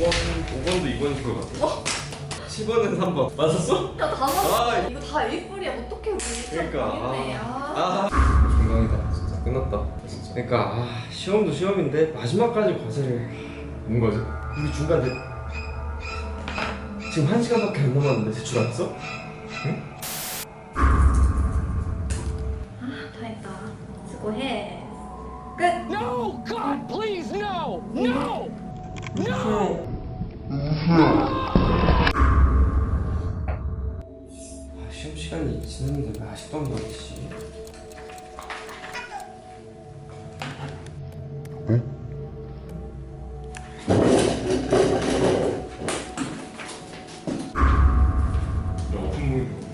9번도 2번이 그거 같아 10번은 3번 맞았어? 야, 다 맞았어. 아, 이거 다 A4야. 어떻게 우리 그러니까 망했네. 아, 아. 아. 건강이다 진짜 끝났다 진짜 그러니까 아, 시험도 시험인데 마지막까지 과제를 뭔 거지? 우리 중간 대... 지금 한 시간밖에 안 남았는데 제출 안 했어? 다 했다. 수고해. 끝. No! God, please, no! No! 시험 시간이 지났는데 왜 아직도 안?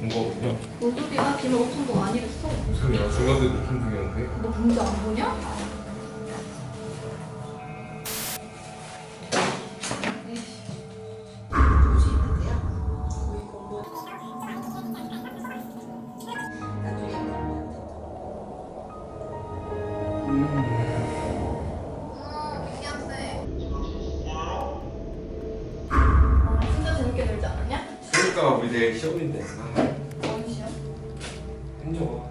야뭔 소리야? 오픈 아니랬어. 무슨 오픈북이었는데 너 문제 안 보냐? 국가가 우리 내일 시험인데. 아, 뭔 시험? 행정어.